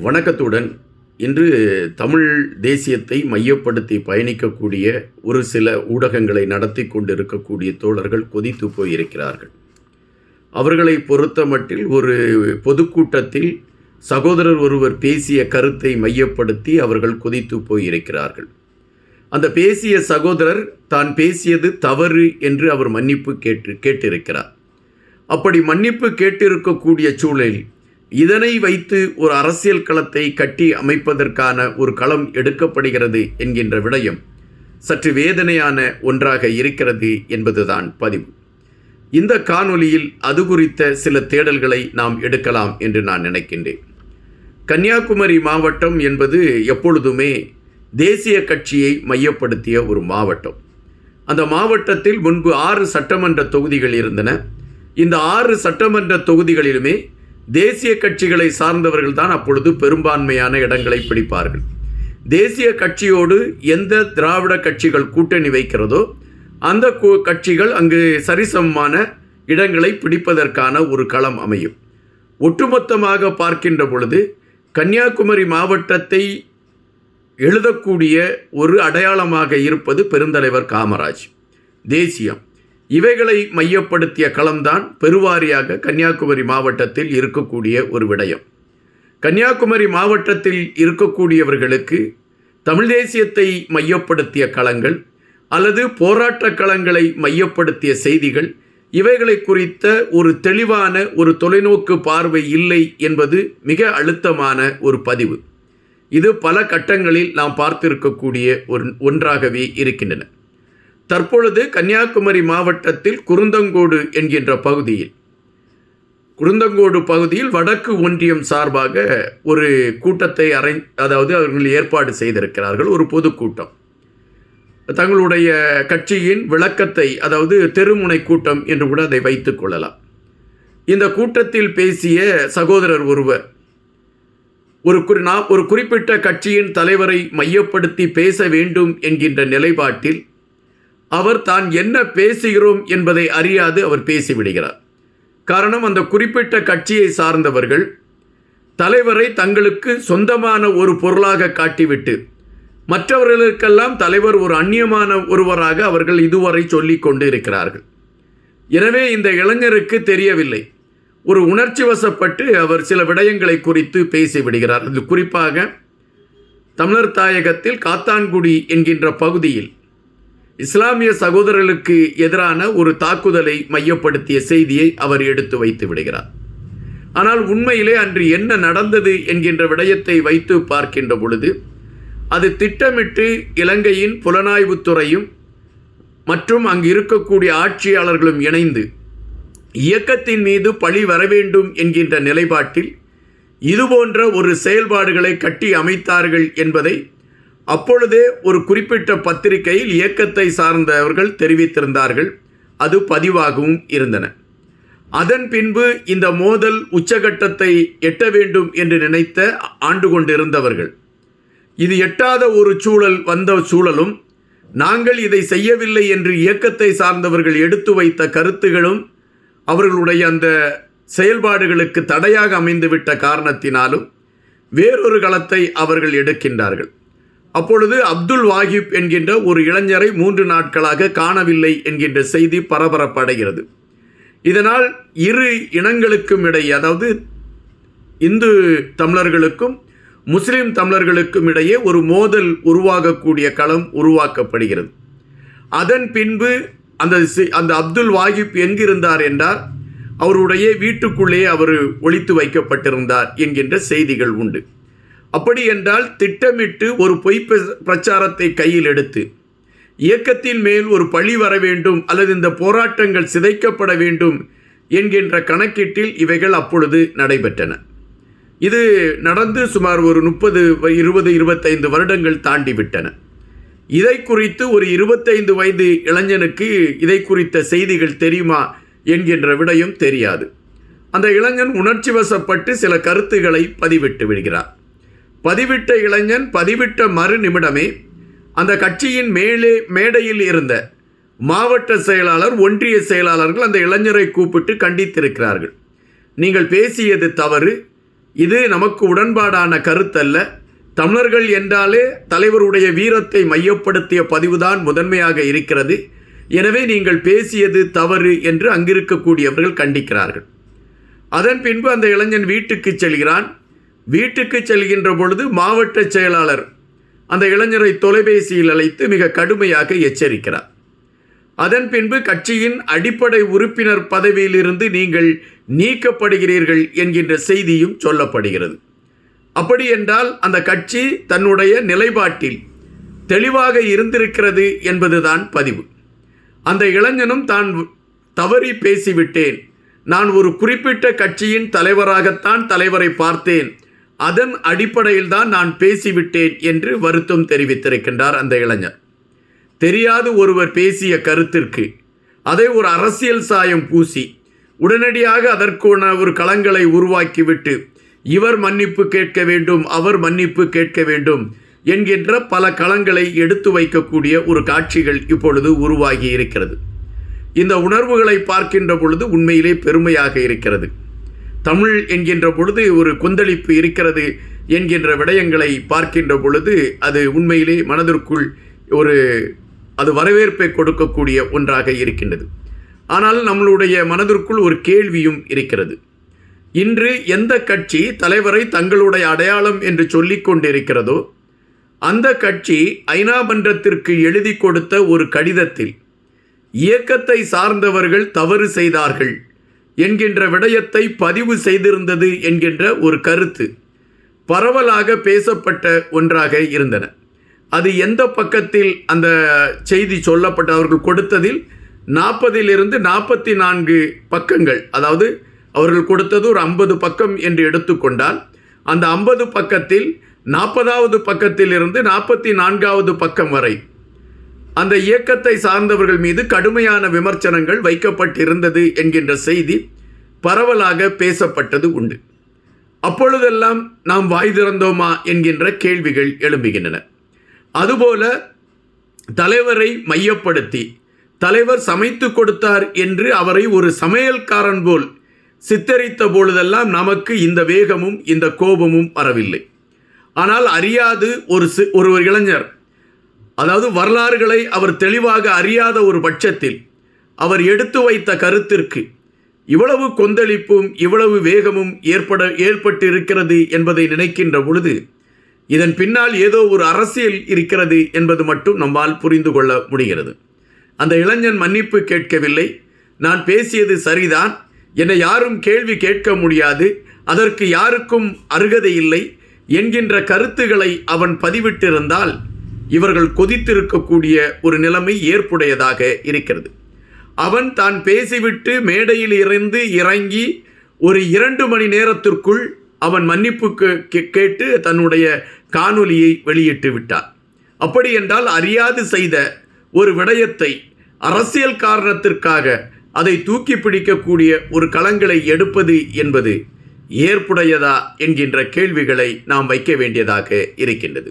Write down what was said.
வணக்கத்துடன் இன்று தமிழ் தேசியத்தை மையப்படுத்தி பயணிக்கக்கூடிய ஒரு சில ஊடகங்களை நடத்தி கொண்டிருக்கக்கூடிய தோழர்கள் கொதித்து போயிருக்கிறார்கள். அவர்களை பொறுத்தமட்டில் ஒரு பொதுக்கூட்டத்தில் சகோதரர் ஒருவர் பேசிய கருத்தை மையப்படுத்தி அவர்கள் கொதித்து போயிருக்கிறார்கள். அந்த பேசிய சகோதரர் தான் பேசியது தவறு என்று அவர் மன்னிப்பு கேட்டு கேட்டிருக்கிறார். அப்படி மன்னிப்பு கேட்டிருக்கக்கூடிய சூழலில் இதனை வைத்து ஒரு அரசியல் களத்தை கட்டி அமைப்பதற்கான ஒரு களம் எடுக்கப்படுகிறது என்கின்ற விடயம் சற்று வேதனையான ஒன்றாக இருக்கிறது என்பதுதான் பதிவு. இந்த காணொளியில் அது குறித்த சில தேடல்களை நாம் எடுக்கலாம் என்று நான் நினைக்கின்றேன். கன்னியாகுமரி மாவட்டம் என்பது எப்பொழுதுமே தேசிய கட்சியை மையப்படுத்திய ஒரு மாவட்டம். அந்த மாவட்டத்தில் முன்பு ஆறு சட்டமன்ற தொகுதிகள் இருந்தன. இந்த ஆறு சட்டமன்ற தொகுதிகளிலுமே தேசிய கட்சிகளை சார்ந்தவர்கள் தான் அப்பொழுது பெரும்பான்மையான இடங்களை பிடிப்பார்கள். தேசிய கட்சியோடு எந்த திராவிட கட்சிகள் கூட்டணி வைக்கிறதோ அந்த கு- கட்சிகள் அங்கு சரிசமமான இடங்களை பிடிப்பதற்கான ஒரு களம் அமையும். ஒட்டுமொத்தமாக பார்க்கின்ற பொழுது கன்னியாகுமரி மாவட்டத்தை எழுதக்கூடிய ஒரு அடையாளமாக இருப்பது பெருந்தலைவர் காமராஜ். தேசியம். இவைகளை மையப்படுத்திய களம்தான் பெருவாரியாக கன்னியாகுமரி மாவட்டத்தில் இருக்கக்கூடிய ஒரு விடயம். கன்னியாகுமரி மாவட்டத்தில் இருக்கக்கூடியவர்களுக்கு தமிழ் தேசியத்தை மையப்படுத்திய களங்கள் அல்லது போராட்டக் களங்களை மையப்படுத்திய செய்திகள் இவைகளை குறித்த ஒரு தெளிவான ஒரு தொலைநோக்கு பார்வை இல்லை என்பது மிக அழுத்தமான ஒரு பதிவு. இது பல கட்டங்களில் நாம் பார்த்திருக்கக்கூடிய ஒரு ஒன்றாகவே இருக்கின்றன. தற்பொழுது கன்னியாகுமரி மாவட்டத்தில் குருந்தங்கோடு என்கின்ற பகுதியில். குருந்தங்கோடு பகுதியில் வடக்கு ஒன்றியம் சார்பாக ஒரு கூட்டத்தை அரை அதாவது அவர்கள் ஏற்பாடு செய்திருக்கிறார்கள். ஒரு பொதுக்கூட்டம். தங்களுடைய கட்சியின் விளக்கத்தை அதாவது தெருமுனை கூட்டம் என்று கூட அதை வைத்துக் கொள்ளலாம். இந்த கூட்டத்தில் பேசிய சகோதரர் ஒருவர் ஒரு குறி நான் ஒரு குறிப்பிட்ட கட்சியின் தலைவரை மையப்படுத்தி பேச வேண்டும் என்கின்ற நிலைப்பாட்டில் அவர் தான் என்ன பேசுகிறோம் என்பதை அறியாது அவர் பேசிவிடுகிறார். காரணம் அந்த குறிப்பிட்ட கட்சியை சார்ந்தவர்கள் தலைவரை தங்களுக்கு சொந்தமான ஒரு பொருளாக காட்டிவிட்டு மற்றவர்களுக்கெல்லாம் தலைவர் ஒரு அந்நியமான ஒருவராக அவர்கள் இதுவரை சொல்லி கொண்டு இருக்கிறார்கள் எனவே இந்த இளைஞருக்கு தெரியவில்லை. ஒரு உணர்ச்சி வசப்பட்டு அவர் சில விடயங்களை குறித்து பேசிவிடுகிறார். அது குறிப்பாக தமிழர் தாயகத்தில் காத்தான்குடி என்கின்ற பகுதியில் இஸ்லாமிய சகோதரர்களுக்கு எதிரான ஒரு தாக்குதலை மையப்படுத்திய செய்தியை அவர் எடுத்து வைத்து விடுகிறார். ஆனால் உண்மையிலே அன்று என்ன நடந்தது என்கின்ற விடயத்தை வைத்து பார்க்கின்ற பொழுது அது திட்டமிட்டு இலங்கையின் புலனாய்வுத்துறையும் மற்றும் அங்கு இருக்கக்கூடிய ஆட்சியாளர்களும் இணைந்து இயக்கத்தின் மீது பழி வரவேண்டும் என்கின்ற நிலைப்பாட்டில் இதுபோன்ற ஒரு செயல்பாடுகளை கட்டி அமைத்தார்கள் என்பதை அப்பொழுதே ஒரு குறிப்பிட்ட பத்திரிகையில் இயக்கத்தை சார்ந்தவர்கள் தெரிவித்திருந்தார்கள். அது பதிவாகவும் இருந்தன. அதன் பின்பு இந்த மோதல் உச்சகட்டத்தை எட்ட வேண்டும் என்று நினைத்த ஆண்டு கொண்டிருந்தவர்கள். இது எட்டாத ஒரு சூழல் வந்த சூழலும் நாங்கள் இதை செய்யவில்லை என்று இயக்கத்தை சார்ந்தவர்கள் எடுத்து வைத்த கருத்துகளும் அவர்களுடைய அந்த செயல்பாடுகளுக்கு தடையாக அமைந்துவிட்ட காரணத்தினாலும் வேறொரு களத்தை அவர்கள் எடுக்கின்றார்கள். அப்பொழுது அப்துல் வாஹிப் என்கின்ற ஒரு இளைஞரை மூன்று நாட்களாக காணவில்லை என்கின்ற செய்தி பரபரப்படைகிறது. இதனால் இரு இனங்களுக்கும் இடையே அதாவது இந்து தமிழர்களுக்கும் முஸ்லிம் தமிழர்களுக்கும் இடையே ஒரு மோதல் உருவாகக்கூடிய களம் உருவாக்கப்படுகிறது. அதன் பின்பு அந்த அந்த அப்துல் வாகிப் எங்கிருந்தார் என்றால் அவருடைய வீட்டுக்குள்ளேயே அவர் ஒழித்து வைக்கப்பட்டிருந்தார் என்கின்ற செய்திகள் உண்டு. அப்படி என்றால் திட்டமிட்டு ஒரு பொய் பிரச்சாரத்தை கையில் எடுத்து இயக்கத்தின் மேல் ஒரு பழி வர வேண்டும் அல்லது இந்த போராட்டங்கள் சிதைக்கப்பட வேண்டும் என்கின்ற கணக்கீட்டில் இவைகள் அப்பொழுது நடைபெற்றன. இது நடந்து சுமார் ஒரு முப்பது இருபது இருபத்தைந்து வருடங்கள் தாண்டி விட்டன. இதை குறித்து ஒரு இருபத்தைந்து வயது இளைஞனுக்கு இதை குறித்த செய்திகள் தெரியுமா என்கின்ற விடயம் தெரியாது. அந்த இளைஞன் உணர்ச்சி வசப்பட்டு சில கருத்துக்களை பதிவிட்டு விடுகிறார். பதிவிட்ட இளைஞன் பதிவிட்ட மறு நிமிடமே அந்த கட்சியின் மேலே மேடையில் இருந்த மாவட்ட செயலாளர் ஒன்றிய செயலாளர்கள் அந்த இளைஞரை கூப்பிட்டு கண்டித்திருக்கிறார்கள். நீங்கள் பேசியது தவறு. இது நமக்கு உடன்பாடான கருத்தல்ல. தமிழர்கள் என்றாலே தலைவருடைய வீரத்தை மையப்படுத்திய பதிவுதான் முதன்மையாக இருக்கிறது. எனவே நீங்கள் பேசியது தவறு என்று அங்கிருக்கக்கூடியவர்கள் கண்டிக்கிறார்கள். அதன் பின்பு அந்த இளைஞன் வீட்டுக்கு செல்கிறான். வீட்டுக்கு செல்கின்ற பொழுது மாவட்ட செயலாளர் அந்த இளைஞரை தொலைபேசியில் அழைத்து மிக கடுமையாக எச்சரிக்கிறார். அதன் பின்பு கட்சியின் அடிப்படை உறுப்பினர் பதவியிலிருந்து நீங்கள் நீக்கப்படுகிறீர்கள் என்கின்ற செய்தியும் சொல்லப்படுகிறது. அப்படி என்றால் அந்த கட்சி தன்னுடைய நிலைப்பாட்டில் தெளிவாக இருந்திருக்கிறது என்பதுதான் பதிவு. அந்த இளைஞனும் தான் தவறி பேசிவிட்டேன். நான் ஒரு குறிப்பிட்ட கட்சியின் தலைவராகத்தான் தலைவரை பார்த்தேன். அதன் அடிப்படையில் தான் நான் பேசிவிட்டேன் என்று வருத்தம் தெரிவித்திருக்கின்றார் அந்த இளைஞர். தெரியாது ஒருவர் பேசிய கருத்திற்கு. அதை ஒரு அரசியல் சாயம் பூசி உடனடியாக அதற்கான ஒரு களங்களை உருவாக்கிவிட்டு இவர் மன்னிப்பு கேட்க வேண்டும் அவர் மன்னிப்பு கேட்க வேண்டும் என்கின்ற பல களங்களை எடுத்து வைக்கக்கூடிய ஒரு காட்சிகள் இப்பொழுது உருவாகி இருக்கிறது. இந்த உணர்வுகளை பார்க்கின்ற பொழுது உண்மையிலே பெருமையாக இருக்கிறது. தமிழ் என்கின்ற பொழுது ஒரு கொந்தளிப்பு இருக்கிறது என்கின்ற விடயங்களை பார்க்கின்ற பொழுது அது உண்மையிலே மனதிற்குள் ஒரு அது வரவேற்பை கொடுக்கக்கூடிய ஒன்றாக இருக்கின்றது. ஆனால் நம்மளுடைய மனதிற்குள் ஒரு கேள்வியும் இருக்கிறது. இன்று எந்த கட்சி தலைவரை தங்களுடைய அடையாளம் என்று சொல்லிக் கொண்டிருக்கிறதோ அந்த கட்சி ஐநா மன்றத்திற்கு எழுதி கொடுத்த ஒரு கடிதத்தில் இயக்கத்தை சார்ந்தவர்கள் தவறு செய்தார்கள் என்கின்ற விடயத்தை பதிவு செய்திருந்தது என்கின்ற ஒரு கருத்து பரவலாக பேசப்பட்ட ஒன்றாக இருந்தன. அது எந்த பக்கத்தில் அந்த செய்தி சொல்லப்பட்ட அவர்கள் கொடுத்ததில் நாற்பதிலிருந்து நாற்பத்தி நான்கு பக்கங்கள் அதாவது அவர்கள் கொடுத்தது ஒரு ஐம்பது பக்கம் என்று எடுத்துக்கொண்டால் அந்த ஐம்பது பக்கத்தில் நாற்பதாவது பக்கத்திலிருந்து நாற்பத்தி நான்காவது பக்கம் வரை அந்த இயக்கத்தை சார்ந்தவர்கள் மீது கடுமையான விமர்சனங்கள் வைக்கப்பட்டிருந்தது என்கின்ற செய்தி பரவலாக பேசப்பட்டது உண்டு. அப்பொழுதெல்லாம் நாம் வாய் திறந்தோமா என்கின்ற கேள்விகள் எழும்புகின்றன. அதுபோல தலைவரை மையப்படுத்தி தலைவர் சமைத்து கொடுத்தார் என்று அவரை ஒரு சமையல்காரன் போல் சித்தரித்த பொழுதெல்லாம் நமக்கு இந்த வேகமும் இந்த கோபமும் வரவில்லை. ஆனால் அறியாது ஒரு சி ஒரு இளைஞர் அதாவது வரலாறுகளை அவர் தெளிவாக அறியாத ஒரு பட்சத்தில் அவர் எடுத்து வைத்த கருத்திற்கு இவ்வளவு கொந்தளிப்பும் இவ்வளவு வேகமும் ஏற்பட ஏற்பட்டு இருக்கிறது என்பதை நினைக்கின்ற பொழுது இதன் பின்னால் ஏதோ ஒரு அரசியல் இருக்கிறது என்பது மட்டும் நம்மால் புரிந்து கொள்ள முடிகிறது. அந்த இளைஞன் மன்னிப்பு கேட்கவில்லை. நான் பேசியது சரிதான். என்னை யாரும் கேள்வி கேட்க முடியாது. அதற்கு யாருக்கும் அருகதை இல்லை. என்கின்ற கருத்துக்களை அவன் பதிவிட்டிருந்தால் இவர்கள் கொதித்திருக்கக்கூடிய ஒரு நிலைமை ஏற்புடையதாக இருக்கிறது. அவன் தான் பேசிவிட்டு மேடையில் இருந்து இறங்கி ஒரு இரண்டு மணி நேரத்திற்குள் அவன் மன்னிப்பு கேட்டு தன்னுடைய காணொலியை வெளியிட்டு விட்டார் அப்படி என்றால் அறியாது செய்த ஒரு விடயத்தை அரசியல் காரணத்திற்காக அதை தூக்கி பிடிக்கக்கூடிய ஒரு களங்களை எடுப்பது என்பது ஏற்புடையதா என்கின்ற கேள்விகளை நாம் வைக்க வேண்டியதாக இருக்கின்றது.